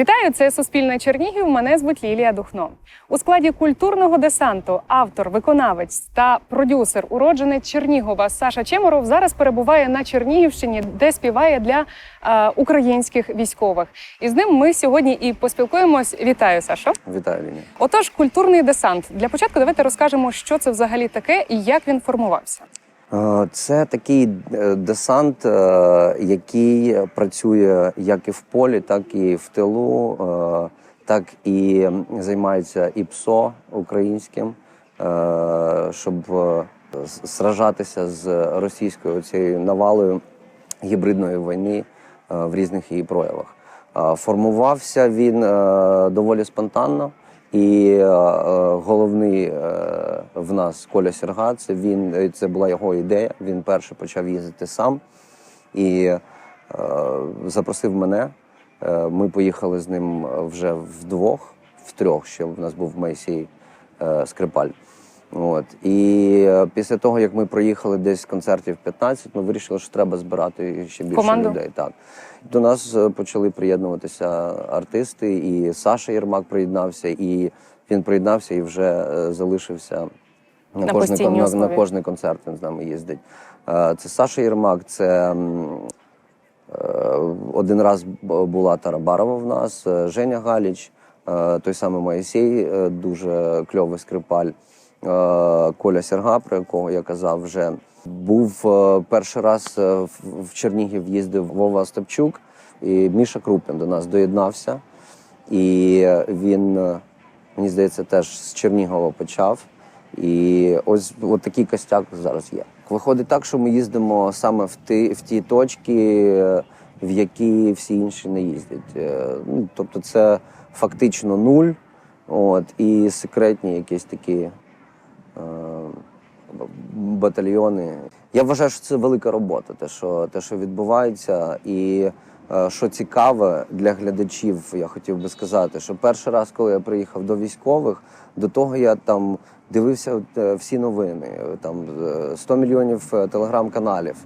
Вітаю, це Суспільне Чернігів. Мене звуть Лілія Духно. У складі культурного десанту автор, виконавець та продюсер, уродженець Чернігова Саша Чеморов зараз перебуває на Чернігівщині, де співає для е, українських військових. І з ним ми сьогодні і поспілкуємось. Вітаю, Сашо. Вітаю, Ліні. Отож, культурний десант. Для початку давайте розкажемо, що це взагалі таке і як він формувався. Е, Це такий е, десант, е, який працює як і в полі, так і в тилу, так і займається і ПСО українським, щоб сражатися з російською цією навалою гібридної війни в різних її проявах. Формувався він доволі спонтанно. І е, е, головний е, в нас Коля Серга, це він е, це була його ідея. Він перший почав їздити сам і е, запросив мене. Е, ми поїхали з ним вже вдвох, втрьох. Ще в нас був Майсій е, Скрипаль. От і е, після того, як ми проїхали десь концертів 15, ми вирішили, що треба збирати ще більше Команду? людей. Так до нас е, почали приєднуватися артисти, і Саша Єрмак приєднався, і він приєднався і вже е, залишився на, На кожний, на, на кожний концерт. Він з нами їздить. Це Саша Єрмак, це один раз була Тарабарова в нас, Женя Галіч, той самий Моїсей, дуже кльовий скрипаль. Е, Коля Серга, про якого я казав вже. Був е, перший раз е, в Чернігів їздив Вова Остапчук, і Міша Крупін до нас доєднався. І він, мені здається, теж з Чернігова почав. І ось от такий костяк зараз є. Виходить так, що ми їздимо саме в ті, в ті точки, в які всі інші не їздять. Ну, тобто це фактично нуль, от, і секретні якісь такі батальйони. Я вважаю, що це велика робота, те, що, те, що відбувається. І е, що цікаве для глядачів, я хотів би сказати, що перший раз, коли я приїхав до військових, до того я там дивився е, всі новини, е, там е, 100 мільйонів е, телеграм-каналів.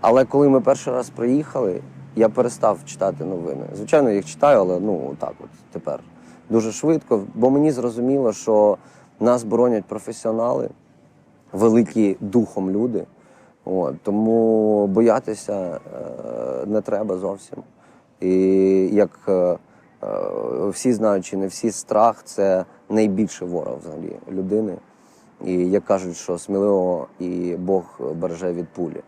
Але коли ми перший раз приїхали, я перестав читати новини. Звичайно, їх читаю, але ну так от тепер дуже швидко, бо мені зрозуміло, що нас боронять професіонали, великі духом люди. От, тому боятися е, не треба зовсім. І як е, е, всі знають, чи не всі страх це найбільший ворог взагалі людини. І як кажуть, що сміливо і Бог береже від пулі.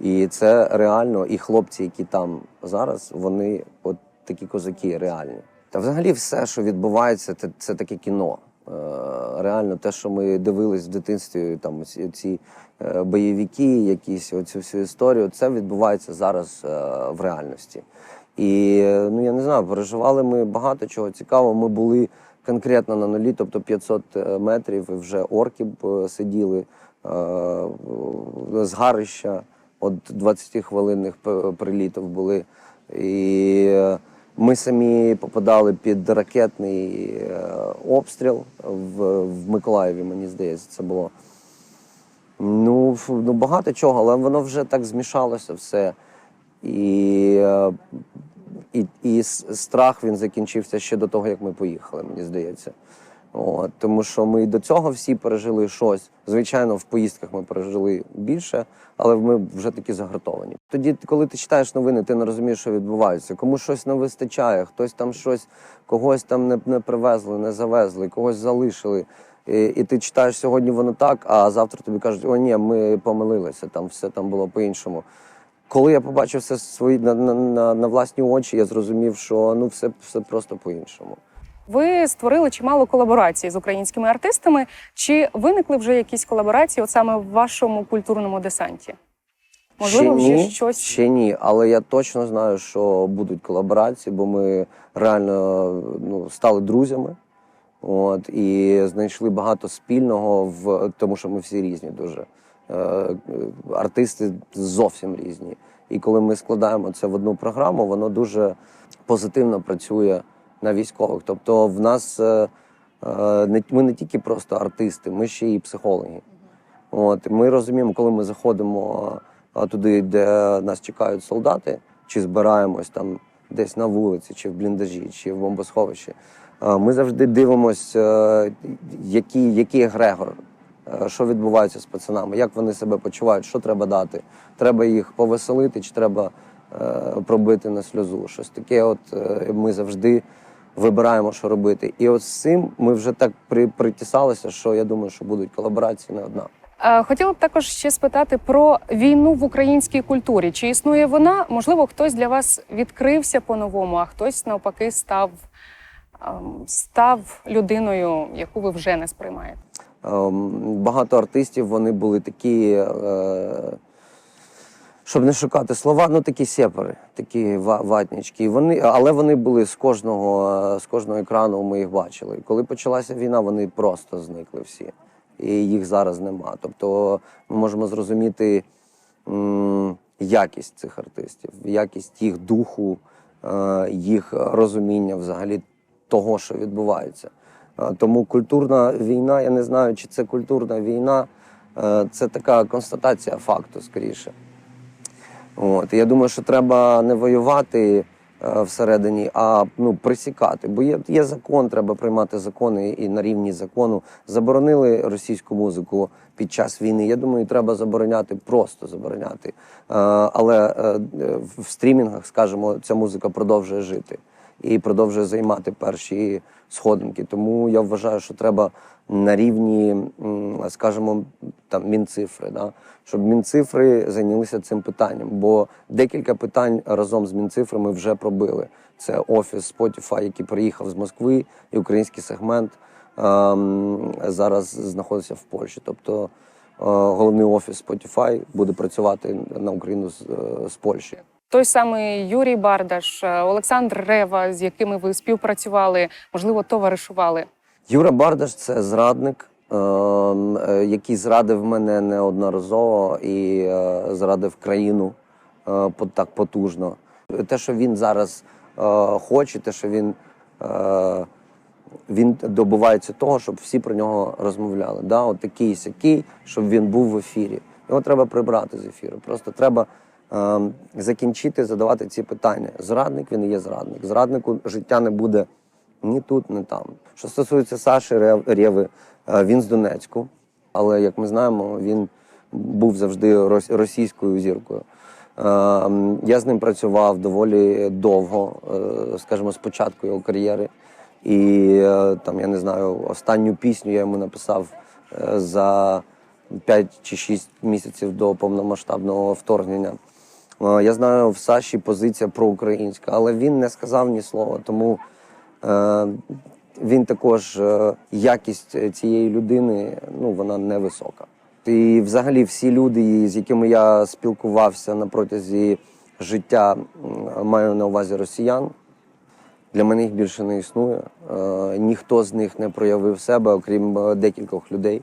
І це реально, і хлопці, які там зараз, вони от такі козаки реальні. Та взагалі все, що відбувається, це, це таке кіно. Е, Реально, те, що ми дивились в дитинстві, там ці, е, бойовики, якісь оцю всю історію, це відбувається зараз е, в реальності. І ну я не знаю, переживали ми багато чого цікавого. Ми були конкретно на нулі, тобто 500 метрів, і вже орки б сиділи з гарища от 20 хвилинних прилітів були. І ми самі попадали під ракетний е, обстріл в, в Миколаєві, мені здається, це було. Ну, ну, багато чого, але воно вже так змішалося все. І, е, і, і страх він закінчився ще до того, як ми поїхали, мені здається. От, тому що ми і до цього всі пережили щось. Звичайно, в поїздках ми пережили більше, але ми вже такі загартовані. Тоді, коли ти читаєш новини, ти не розумієш, що відбувається. Комусь щось не вистачає, хтось там щось, когось там не, не привезли, не завезли, когось залишили. І, і ти читаєш сьогодні воно так, а завтра тобі кажуть, о, ні, ми помилилися, там все там було по-іншому. Коли я побачив це свої на, на, на, на власні очі, я зрозумів, що ну все, все просто по-іншому. Ви створили чимало колаборацій з українськими артистами. Чи виникли вже якісь колаборації, от саме в вашому культурному десанті? Можливо, ще вже ні, щось ще ні, але я точно знаю, що будуть колаборації, бо ми реально ну, стали друзями. От, і знайшли багато спільного в тому, що ми всі різні дуже. Е, е, артисти зовсім різні. І коли ми складаємо це в одну програму, воно дуже позитивно працює на військових. Тобто, в нас е, е, ми не тільки просто артисти, ми ще і психологи. От, ми розуміємо, коли ми заходимо туди, де нас чекають солдати, чи збираємось там десь на вулиці, чи в бліндажі, чи в бомбосховищі. Е, Ми завжди дивимося, який, який егрегор, е, що відбувається з пацанами, як вони себе почувають, що треба дати. Треба їх повеселити, чи треба е, пробити на сльозу. Щось таке, от е, ми завжди вибираємо, що робити. І от з цим ми вже так при, притісалися, що я думаю, що будуть колаборації не одна. Е, Хотіла б також ще спитати про війну в українській культурі. Чи існує вона? Можливо, хтось для вас відкрився по-новому, а хтось навпаки став, ем, став людиною, яку ви вже не сприймаєте. Ем, Багато артистів вони були такі, е, щоб не шукати слова, ну такі сепари, такі ва- ватнички. Вони, але вони були з кожного, е, з кожного екрану, ми їх бачили. Коли почалася війна, вони просто зникли всі. І їх зараз нема. Тобто ми можемо зрозуміти м, якість цих артистів, якість їх духу, е, їх розуміння взагалі того, що відбувається. Е, Тому культурна війна, я не знаю, чи це культурна війна, е, це така констатація факту скоріше. От. Я думаю, що треба не воювати е, всередині, а ну, присікати. Бо є, є закон, треба приймати закони і на рівні закону. Заборонили російську музику під час війни. Я думаю, треба забороняти, просто забороняти. Е, але е, в стрімінгах, скажімо, ця музика продовжує жити і продовжує займати перші сходинки. Тому я вважаю, що треба на рівні, скажімо, там мінцифри, да? щоб мінцифри зайнялися цим питанням. Бо декілька питань разом з мінцифрами вже пробили. Це офіс Spotify, який приїхав з Москви, і український сегмент ем, зараз знаходиться в Польщі. Тобто е, головний офіс Spotify буде працювати на Україну з, е, з Польщі. Той самий Юрій Бардаш, е, Олександр Рева, з якими ви співпрацювали, можливо, товаришували. Юра Бардаш це зрадник, ем, е, який зрадив мене неодноразово і е, зрадив країну так потужно. Те, що він зараз хоче, те, що він, він добувається того, щоб всі про нього розмовляли. Да? От такий сякий, щоб він був в ефірі. Його треба прибрати з ефіру. Просто треба закінчити задавати ці питання. Зрадник він є зрадник. Зраднику життя не буде ні тут, ні там. Що стосується Саші Реви, е, він з Донецьку, але як ми знаємо, він був завжди російською зіркою. Е, Я з ним працював доволі довго, е, скажімо, з початку його кар'єри. І е, там, я не знаю, останню пісню я йому написав за 5 чи 6 місяців до повномасштабного вторгнення. Е, Я знаю, в Саші позиція проукраїнська, але він не сказав ні слова. Тому е, він також е, якість цієї людини ну вона невисока. І взагалі всі люди, з якими я спілкувався на протязі життя, маю на увазі росіян. Для мене їх більше не існує. Ніхто з них не проявив себе, окрім декількох людей,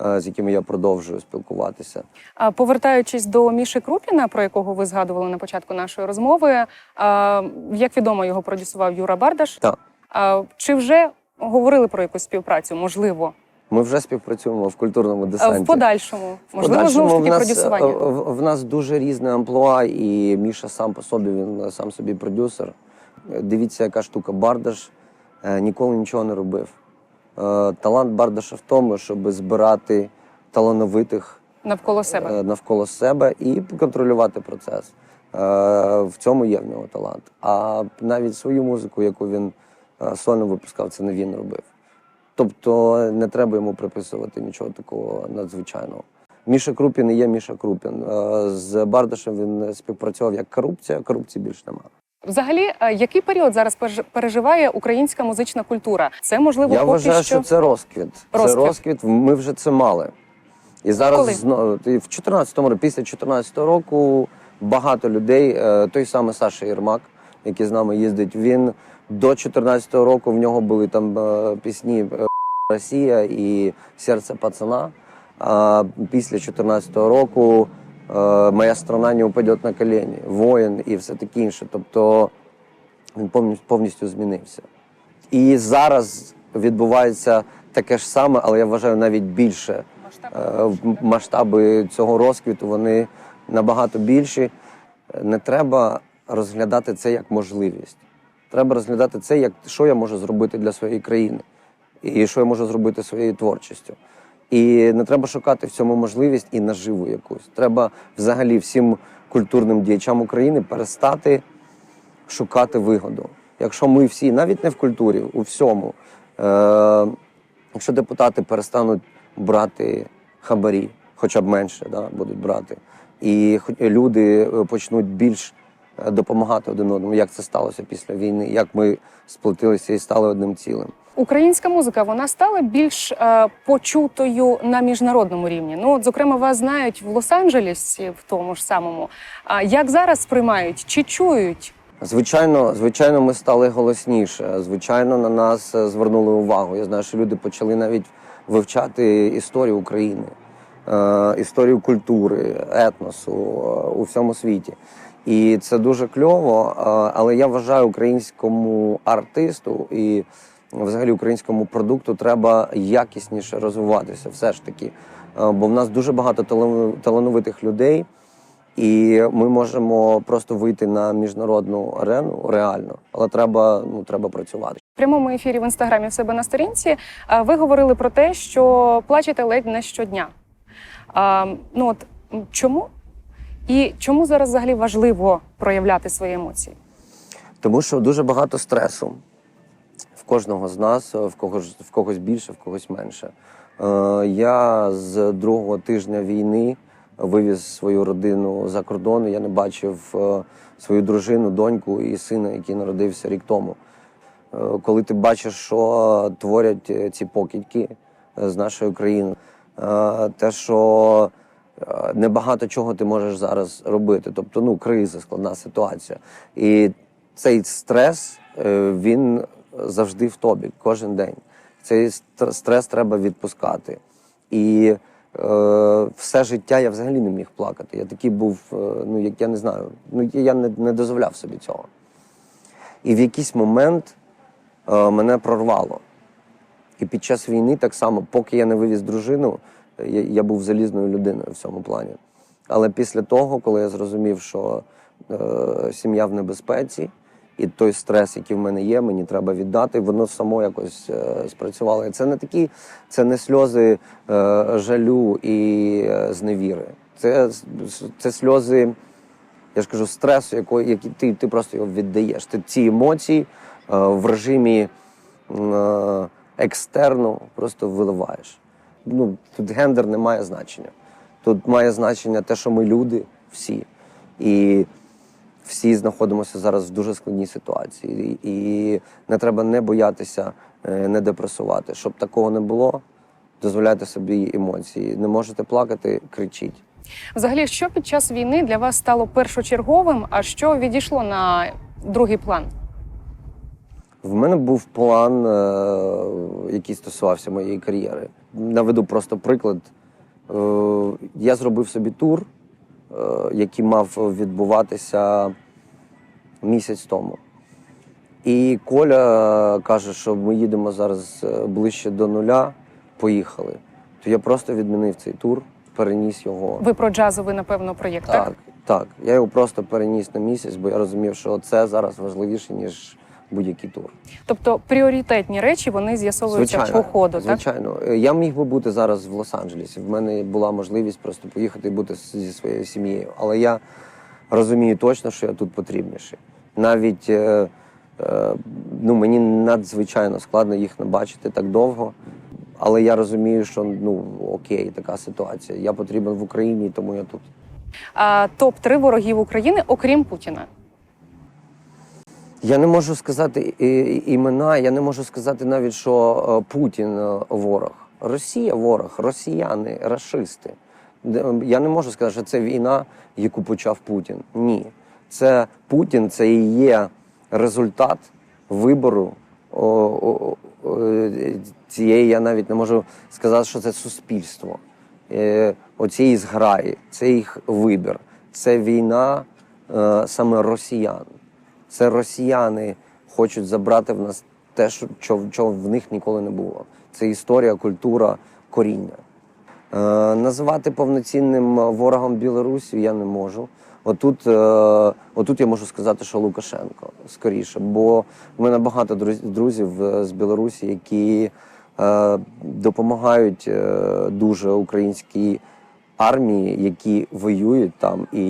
з якими я продовжую спілкуватися. А, Повертаючись до Міші Крупіна, про якого ви згадували на початку нашої розмови, як відомо, його продюсував Юра Бардаш. Так. Чи вже говорили про якусь співпрацю? Можливо, Ми вже співпрацюємо в культурному А, десанті. в подальшому, можливо, подальшому знову ж в таки нас, продюсування. е, В, в нас дуже різне амплуа, і Міша сам по собі, він е, сам собі продюсер. Е, Дивіться, яка штука. Бардаш е, ніколи нічого не робив. Е, Талант Бардаша в тому, щоб збирати талановитих навколо себе. е, навколо себе і контролювати процес. Е, В цьому є в нього талант. А навіть свою музику, яку він сольно випускав, це не він робив. Тобто не треба йому приписувати нічого такого надзвичайного. Міша Крупін не є Міша Крупін. З Бардашем він співпрацював як корупція, корупції більше немає. Взагалі, е, який період зараз переж- переживає українська музична культура? Це можливо Я поки вважаю, що що це розквіт. Це Розквіт. розквіт. Ми вже це мали. І зараз Коли? в 14-му році, після 14-го року багато людей, е, той самий Саша Єрмак, який з нами їздить, він до 14-го року в нього були там е, пісні Росія і Серце пацана. А після 14-го року Моя страна не упаде на колені, воїн і все таке інше. Тобто він повністю, змінився. І зараз відбувається таке ж саме, але я вважаю навіть більше. Е, в- Масштаби цього розквіту вони набагато більші. Е, Не треба розглядати це як можливість. Треба розглядати це, як що я можу зробити для своєї країни, і що я можу зробити своєю творчістю. І не треба шукати в цьому можливість і наживу якусь. Треба взагалі всім культурним діячам України перестати шукати вигоду. Якщо ми всі, навіть не в культурі, у всьому, е, якщо депутати перестануть брати хабарі, хоча б менше да, будуть брати, і люди е, почнуть більш е, допомагати один одному, як це сталося після війни, як ми сплотилися і стали одним цілим. Українська музика вона стала більш е, почутою на міжнародному рівні. Ну, от, зокрема, вас знають в Лос-Анджелесі, в тому ж самому. А як зараз сприймають чи чують? Звичайно, звичайно, ми стали голосніше. Звичайно, на нас е, звернули увагу. Я знаю, що люди почали навіть вивчати історію України, е, історію культури, етносу е, у всьому світі. І це дуже кльово. е, Але я вважаю, українському артисту і взагалі українському продукту треба якісніше розвиватися, все ж таки. Е, Бо в нас дуже багато талан- талановитих людей. І ми можемо просто вийти на міжнародну арену реально, але треба ну треба працювати. В прямому ефірі в інстаграмі в себе на сторінці е, ви говорили про те, що плачете ледь не щодня. А, ну от чому? І чому зараз взагалі важливо проявляти свої емоції? Тому що дуже багато стресу кожного з нас, в когось в когось більше, в когось менше. Е, я з другого тижня війни вивіз свою родину за кордон. Я не бачив е, свою дружину, доньку і сина, який народився рік тому. Е, Коли ти бачиш, що творять е, ці покидьки е, з нашої країни, е, те, що е, небагато чого ти можеш зараз робити. Тобто, ну, криза, складна ситуація. І цей стрес е, він завжди в тобі кожен день. Цей стрес треба відпускати. І е, все життя я взагалі не міг плакати. Я такий був, е, ну як я не знаю, ну я не, не дозволяв собі цього. І в якийсь момент е, мене прорвало. І під час війни так само, поки я не вивіз дружину, я, я був залізною людиною в цьому плані. Але після того, коли я зрозумів, що е, сім'я в небезпеці, і той стрес, який в мене є, мені треба віддати, воно само якось е, спрацювало. І це не такі, це не сльози е, жалю і е, зневіри. Це, це сльози, я ж кажу, стресу, якої, які ти, ти просто його віддаєш. Ти ці емоції в режимі екстерну просто виливаєш. Ну, тут гендер не має значення. Тут має значення те, що ми люди всі. І всі знаходимося зараз в дуже складній ситуації. І не треба не боятися, е, не депресувати. Щоб такого не було, дозволяйте собі емоції. Не можете плакати, кричіть. Взагалі, що під час війни для вас стало першочерговим, а що відійшло на другий план? В мене був план, е, який стосувався моєї кар'єри. Наведу просто приклад. Е, Я зробив собі тур, який мав відбуватися місяць тому. І Коля каже, що ми їдемо зараз е, ближче до нуля, поїхали. То я просто відмінив цей тур, переніс його. Ви про джазовий, напевно, проєкт, так? Так, так. Я його просто переніс на місяць, бо я розумів, що це зараз важливіше, ніж будь-який тур. Тобто пріоритетні речі вони з'ясовуються по ходу, звичайно. Е, Я міг би бути зараз в Лос-Анджелесі. В мене була можливість просто поїхати і бути зі своєю сім'єю. Але я розумію точно, що я тут потрібніший. Навіть е, е, ну, мені надзвичайно складно їх не бачити так довго. Але я розумію, що ну окей, така ситуація. Я потрібен в Україні, тому я тут. А топ 3 ворогів України, окрім Путіна. Я не можу сказати імена, я не можу сказати навіть, що е, Путін е, ворог. Росія ворог, росіяни, расисти. Я не можу сказати, що це війна, яку почав Путін. Ні. Це Путін, це і є результат вибору о, о, о, е, цієї, я навіть не можу сказати, що це суспільство. Е, Оцієї зграї, це їх вибір. Це війна е, саме росіян. Це росіяни хочуть забрати в нас те, що, чого в них ніколи не було. Це історія, культура, коріння. Е, називати повноцінним ворогом Білорусі я не можу. Отут, е, отут я можу сказати, що Лукашенко скоріше, бо в мене багато друзів е, з Білорусі, які е, допомагають е, дуже українській армії, які воюють там, і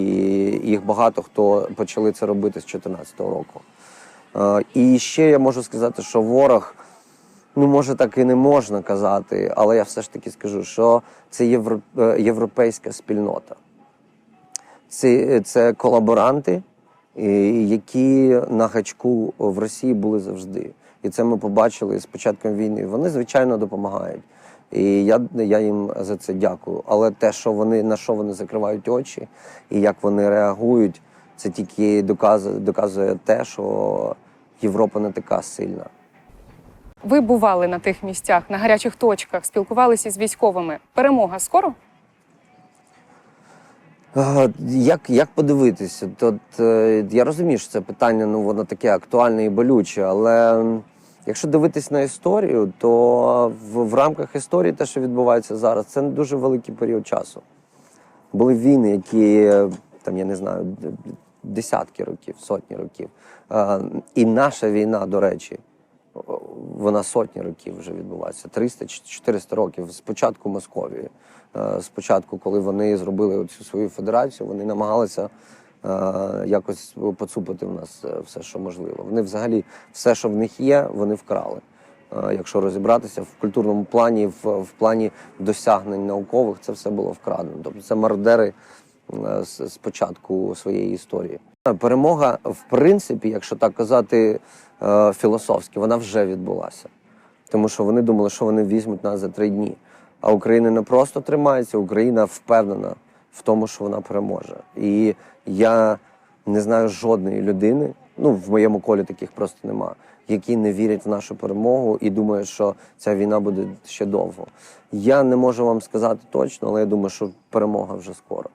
їх багато хто почали це робити з 2014 року. Е, і ще я можу сказати, що ворог. Ну, може, так і не можна казати, але я все ж таки скажу, що це е, європейська спільнота. Це, це колаборанти, які на гачку в Росії були завжди. І це ми побачили з початком війни. Вони, звичайно, допомагають. І я, я їм за це дякую. Але те, що вони на що вони закривають очі і як вони реагують, це тільки доказує, доказує те, що Європа не така сильна. Ви бували на тих місцях, на гарячих точках, спілкувалися з військовими. Перемога скоро? Як, як подивитися? Тут, е, я розумію, що це питання ну, воно таке актуальне і болюче, але якщо дивитись на історію, то в, в рамках історії те, що відбувається зараз, це не дуже великий період часу. Були війни, які там, я не знаю, десятки років, сотні років. Е, І наша війна, до речі, вона сотні років вже відбувається. 300-400 років з початку Московії. Е, Спочатку, коли вони зробили цю свою федерацію, вони намагалися якось поцупити в нас е, все, що можливо. Вони взагалі все, що в них є, вони вкрали. Е, Якщо розібратися в культурному плані, в, в плані досягнень наукових, це все було вкрадено. Тобто це мародери е, з, з початку своєї історії. Перемога, в принципі, якщо так казати е, філософськи, вона вже відбулася. Тому що вони думали, що вони візьмуть нас за три дні. А Україна не просто тримається, Україна впевнена в тому, що вона переможе. І я не знаю жодної людини, ну в моєму колі таких просто нема, які не вірять в нашу перемогу і думають, що ця війна буде ще довго. Я не можу вам сказати точно, але я думаю, що перемога вже скоро.